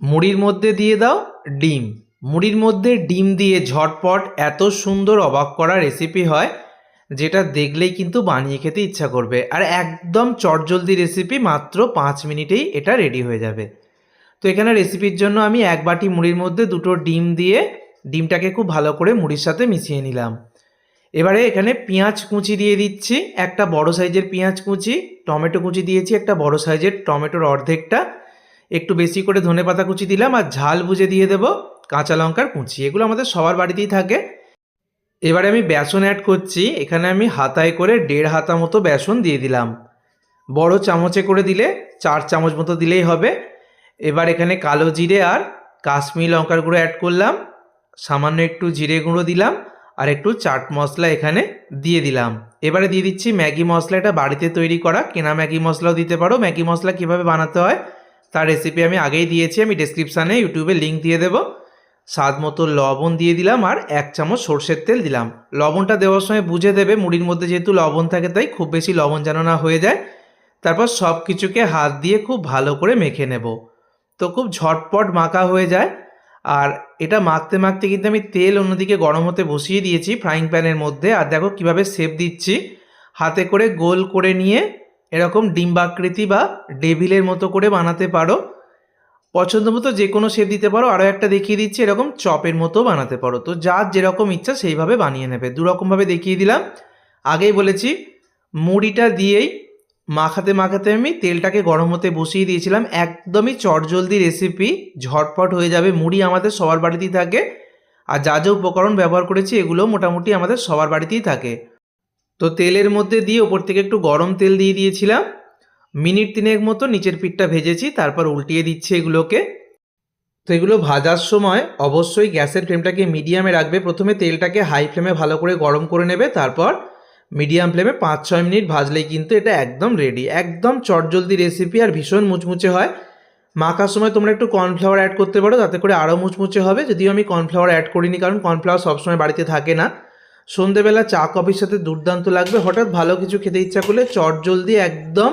মুড়ির মধ্যে দিয়ে দাও ডিম। মুড়ির মধ্যে ডিম দিয়ে ঝটপট এত সুন্দর অবাক করা রেসিপি হয়, যেটা দেখলেই কিন্তু বানিয়ে খেতে ইচ্ছা করবে। আর একদম চটজলদি রেসিপি মাত্র পাঁচ মিনিটেই এটা রেডি হয়ে যাবে। তো এখানে রেসিপির জন্য আমি এক বাটি মুড়ির মধ্যে দুটো ডিম দিয়ে ডিমটাকে খুব ভালো করে মুড়ির সাথে মিশিয়ে নিলাম। এবারে এখানে পেঁয়াজ কুচি দিয়ে দিচ্ছি, একটা বড় সাইজের পেঁয়াজ কুচি, টমেটো কুচি দিয়েছি, একটা বড় সাইজের টমেটোর অর্ধেকটা। একটু বেশি করে ধনে পাতা কুচি দিলাম আর ঝাল বুঝে দিয়ে দেবো। কাঁচা লঙ্কার কুচি, এগুলো আমাদের সবার বাড়িতেই থাকে। এবারে আমি বেসন অ্যাড করছি। এখানে আমি হাতায় করে দেড় হাতা মতো বেসন দিয়ে দিলাম। বড় চামচে করে দিলে চার চামচ মতো দিলেই হবে। এবার এখানে কালো জিরে আর কাশ্মীর লঙ্কার গুঁড়ো অ্যাড করলাম। সামান্য একটু জিরে গুঁড়ো দিলাম আর একটু চাট মশলা এখানে দিয়ে দিলাম। এবারে দিয়ে দিচ্ছি ম্যাগি মশলা এটা বাড়িতে তৈরি করা। কেনা ম্যাগি মশলাও দিতে পারো। ম্যাগি মশলা কীভাবে বানাতে হয় তার রেসিপি আমি আগেই দিয়েছি, আমি ডেসক্রিপশানে ইউটিউবে লিঙ্ক দিয়ে দেবো। স্বাদ মতো লবণ দিয়ে দিলাম আর এক চামচ সর্ষের তেল দিলাম। লবণটা দেওয়ার সময় বুঝে দেবে, মুড়ির মধ্যে যেহেতু লবণ থাকে তাই খুব বেশি লবণ যেন না হয়ে যায়। তারপর সব কিছুকে হাত দিয়ে খুব ভালো করে মেখে নেব। তো খুব ঝটপট মাখা হয়ে যায়। আর এটা মাখতে মাখতে কিন্তু আমি তেল অন্যদিকে গরম হতে বসিয়ে দিয়েছি ফ্রাইং প্যানের মধ্যে। আর দেখো কীভাবে সেপ দিচ্ছি। হাতে করে গোল করে নিয়ে এরকম ডিম্বাকৃতি বা ডেভিলের মতো করে বানাতে পারো। পছন্দ মতো যে কোনো শেপ দিতে পারো। আরও একটা দেখিয়ে দিচ্ছি, এরকম চপের মতো বানাতে পারো। তো যার যেরকম ইচ্ছা সেইভাবে বানিয়ে নেবে। দুরকমভাবে দেখিয়ে দিলাম। আগেই বলেছি, মুড়িটা দিয়েই মাখাতে মাখাতে আমি তেলটাকে গরম হতে বসিয়ে দিয়েছিলাম। একদমই চটজলদি রেসিপি ঝটপট হয়ে যাবে। মুড়ি আমাদের সবার বাড়িতেই থাকে। আর যা যা উপকরণ ব্যবহার করেছি, এগুলো মোটামুটি আমাদের সবার বাড়িতেই থাকে। তো তেলের মধ্যে দিয়ে ওপর থেকে একটু গরম তেল দিয়ে দিয়েছিলাম। মিনিট তিনেক মতো নিচের পিঠটা ভেজেছি, তারপর উল্টিয়ে দিচ্ছি এগুলোকে। তো এগুলো ভাজার সময় অবশ্যই গ্যাসের ফ্লেমটাকে মিডিয়ামে রাখবে। প্রথমে তেলটাকে হাই ফ্লেমে ভালো করে গরম করে নেবে, তারপর মিডিয়াম ফ্লেমে পাঁচ ছয় মিনিট ভাজলেই কিন্তু এটা একদম রেডি। একদম চটজলদি রেসিপি আর ভীষণ মুচমুচে হয়। মাখার সময় তোমরা একটু কর্নফ্লাওয়ার অ্যাড করতে পারো, তাতে করে আরও মুচমুচে হবে। যদিও আমি কর্নফ্লাওয়ার অ্যাড করিনি, কারণ কর্নফ্লাওয়ার সবসময় বাড়িতে থাকে না। সন্ধেবেলা চা কফির সাথে দুর্দান্ত লাগবে। হঠাৎ ভালো কিছু খেতে ইচ্ছা করলে চটজলদি একদম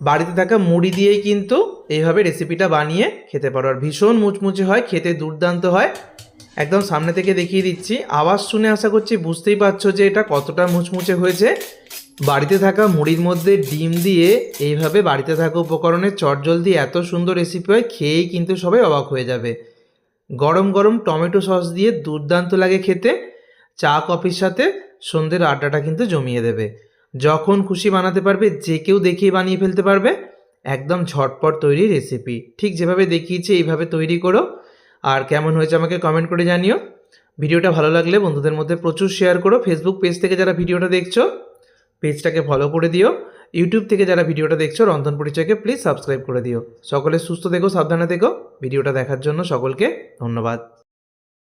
বাড়িতে থাকা মুড়ি দিয়েই কিন্তু এইভাবে রেসিপিটা বানিয়ে খেতে পারো। আর ভীষণ মুচমুচে হয়, খেতে দুর্দান্ত হয়। একদম সামনে থেকে দেখিয়ে দিচ্ছি। আওয়াজ শুনে আশা করছি বুঝতেই পারছ যে এটা কতটা মুচমুচে হয়েছে। বাড়িতে থাকা মুড়ির মধ্যে ডিম দিয়ে এইভাবে বাড়িতে থাকা উপকরণের চটজলদি এত সুন্দর রেসিপি হয়, খেয়েই কিন্তু সবাই অবাক হয়ে যাবে। গরম গরম টমেটো সস দিয়ে দুর্দান্ত লাগে খেতে। চা, কফির সাথে সন্ধ্যের আড্ডাটা কিন্তু জমিয়ে দেবে। যখন খুশি বানাতে পারবে, যে কেউ দেখিয়ে বানিয়ে ফেলতে পারবে। একদম ঝটপট তৈরি রেসিপি ঠিক যেভাবে দেখিয়েছি, এইভাবে তৈরি করো। আর কেমন হয়েছে আমাকে কমেন্ট করে জানিও। ভিডিওটা ভালো লাগলে বন্ধুদের মধ্যে প্রচুর শেয়ার করো। ফেসবুক পেজ থেকে যারা ভিডিওটা দেখছ পেজটাকে ফলো করে দিও। ইউটিউব থেকে যারা ভিডিওটা দেখছ, রন্ধন পরিচয়কে প্লিজ সাবস্ক্রাইব করে দিও। সকলে সুস্থ থেকো, সাবধানে থেকো। ভিডিওটা দেখার জন্য সকলকে ধন্যবাদ।